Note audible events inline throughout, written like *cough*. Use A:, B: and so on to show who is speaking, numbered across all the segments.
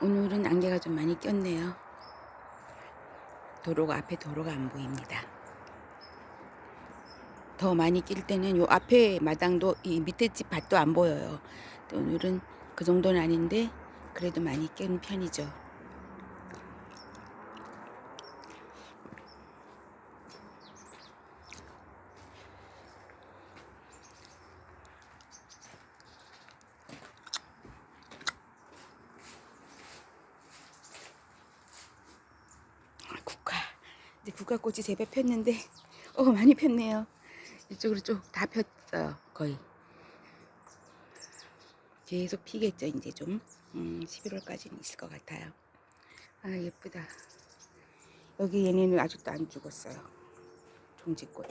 A: 오늘은 안개가 좀 많이 꼈네요. 도로가 앞에 도로가 안 보입니다. 더 많이 낄 때는 요 앞에 마당도 이 밑에 집 밭도 안 보여요. 오늘은 그 정도는 아닌데 그래도 많이 낀 편이죠. 아, 국화 이제 국화꽃이 제배 폈는데 어 많이 폈네요. 이쪽으로 쭉 다 폈어요 거의. 계속 피겠죠 이제 좀 음, 11월까지는 있을 것 같아요. 아 예쁘다. 여기 얘네는 아직도 안 죽었어요. 종지꽃.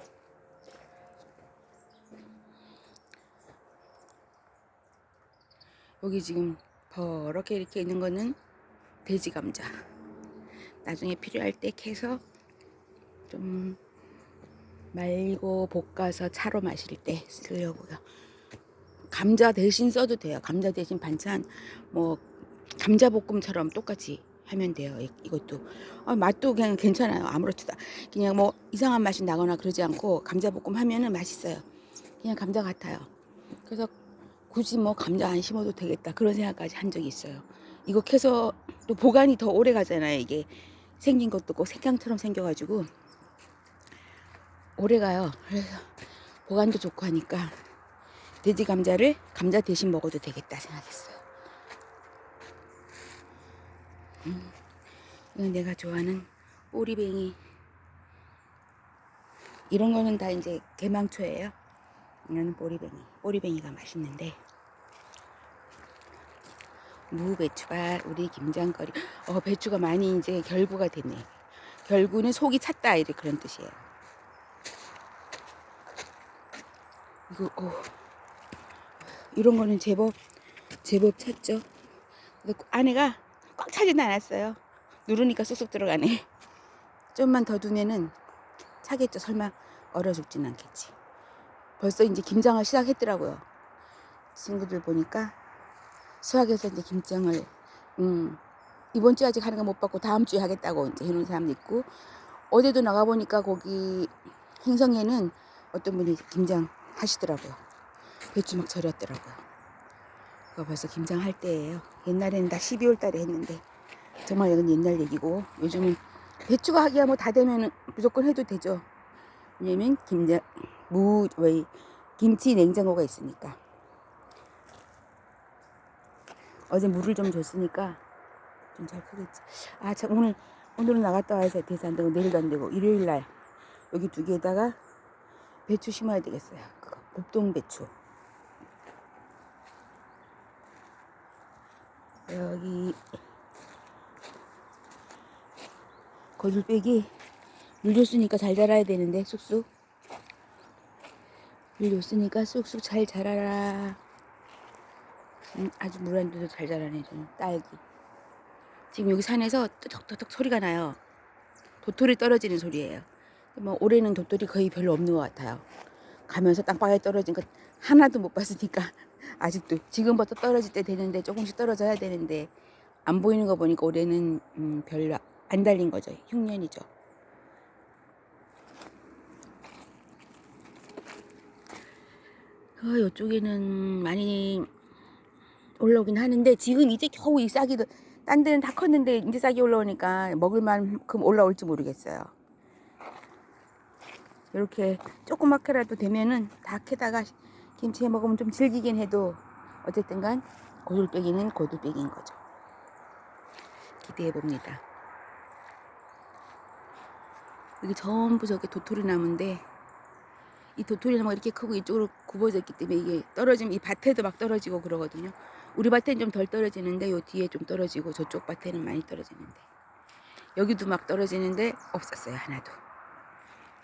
A: 여기 지금 버렇게 이렇게 있는 거는 돼지 감자. 나중에 필요할 때 캐서 좀 말고 볶아서 차로 마실 때 쓰려고요. 감자 대신 써도 돼요. 감자 대신 반찬 뭐 감자 볶음처럼 똑같이 하면 돼요. 이- 이것도 아, 맛도 그냥 괜찮아요. 아무렇지도 않- 그냥 뭐 이상한 맛이 나거나 그러지 않고 감자 볶음 하면은 맛있어요. 그냥 감자 같아요. 그래서 굳이 뭐 감자 안 심어도 되겠다 그런 생각까지 한 적이 있어요. 이거 캐서 또 보관이 더 오래 가잖아요. 이게 생긴 것도 꼭 색향처럼 생겨가지고 오래 가요. 그래서 보관도 좋고 하니까 돼지 감자를 감자 대신 먹어도 되겠다 생각했어요. 음, 이건 내가 좋아하는 오리뱅이. 이런 거는 다 이제 개망초예요. 이거는 보리뱅이. 보리뱅이가 맛있는데 무 배추가 우리 김장거리. 어 배추가 많이 이제 결구가 됐네. 결구는 속이 찼다 이렇게 그런 뜻이에요. 이거 어 이런 거는 제법 제법 찼죠. 근데 안에가 꽉 차진 않았어요. 누르니까 쑥쑥 들어가네. 좀만 더 두면은 차겠죠. 설마 얼어 죽진 않겠지. 벌써 이제 김장을 시작했더라고요. 친구들 보니까 수학에서 이제 김장을 음, 이번 주 아직 하는 거 못 받고 다음 주에 하겠다고 이제 해놓은 사람도 있고 어제도 나가 보니까 거기 행성에는 어떤 분이 김장 하시더라고요. 배추 막 절였더라고요. 그거 벌써 김장할 때예요. 옛날에는 다 12월 달에 했는데 정말 이건 옛날 얘기고 요즘은 배추가 하기야 뭐 다 되면 무조건 해도 되죠. 왜냐면 김장 무 왜 김치 냉장고가 있으니까. 어제 물을 좀 줬으니까 좀 잘 크겠지. 아, 참 오늘 오늘은 나갔다 와서 대사 안 되고 내일도 안 되고 일요일 날 여기 두 개에다가 배추 심어야 되겠어요. 그거 목동 배추. 여기 거들빼기 물 줬으니까 잘 자라야 되는데 쑥쑥 물 줬으니까 쑥쑥 잘 자라라. 음, 아주 물 안 줘도 잘 자라네 좀 딸기. 지금 여기 산에서 뚜덕뚜덕 소리가 나요. 도토리 떨어지는 소리예요. 뭐 올해는 도토리 거의 별로 없는 것 같아요. 가면서 땅바닥에 떨어진 거 하나도 못 봤으니까 *laughs* 아직도 지금부터 떨어질 때 되는데 조금씩 떨어져야 되는데 안 보이는 거 보니까 올해는 음, 별로 안 달린 거죠. 흉년이죠. 어, 이쪽에는 많이 올라오긴 하는데 지금 이제 겨우 이 싹이 딴 데는 다 컸는데 이제 싹이 올라오니까 먹을 만큼 올라올지 모르겠어요. 이렇게 조그맣게라도 되면은 다 캐다가 김치 해 먹으면 좀 질기긴 해도 어쨌든 간 고들빼기는 고들빼기인 거죠. 기대해 봅니다. 여기 전부 저게 도토리 나무인데 이 도토리 나무가 이렇게 크고 이쪽으로 굽어져 있기 때문에 이게 떨어지면 이 밭에도 막 떨어지고 그러거든요. 우리 밭에는 좀 덜 떨어지는데 요 뒤에 좀 떨어지고 저쪽 밭에는 많이 떨어지는데 여기도 막 떨어지는데 없었어요 하나도.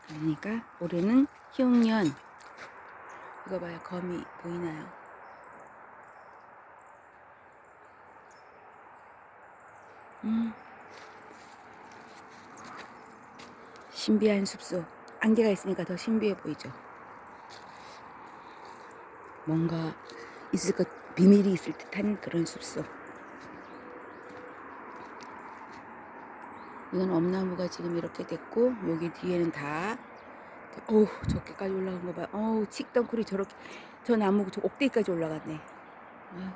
A: 그러니까 올해는 흉년 이거 봐요 거미 보이나요? 음 신비한 숲속 안개가 있으니까 더 신비해 보이죠. 뭔가 있을 것 비밀이 있을 듯한 그런 숲속. 이건 엄나무가 지금 이렇게 됐고 여기 뒤에는 다 어우 저기까지 올라간 거 봐. 어우 칡덩쿨이 저렇게 저 나무 저 옥대기까지 올라갔네. 아유.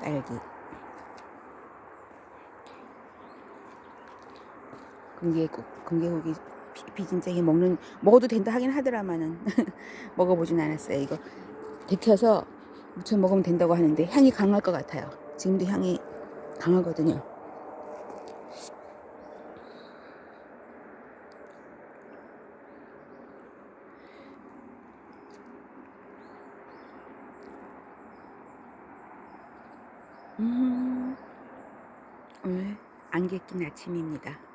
A: 딸기. 금계국, 금계국이 비- 비진짜게 먹는 먹어도 된다 하긴 하더라마는 *laughs* 먹어보진 않았어요. 이거 데쳐서 무쳐 먹으면 된다고 하는데 향이 강할 것 같아요. 지금도 향이 강하거든요. 음, 오늘 안개 낀 아침입니다.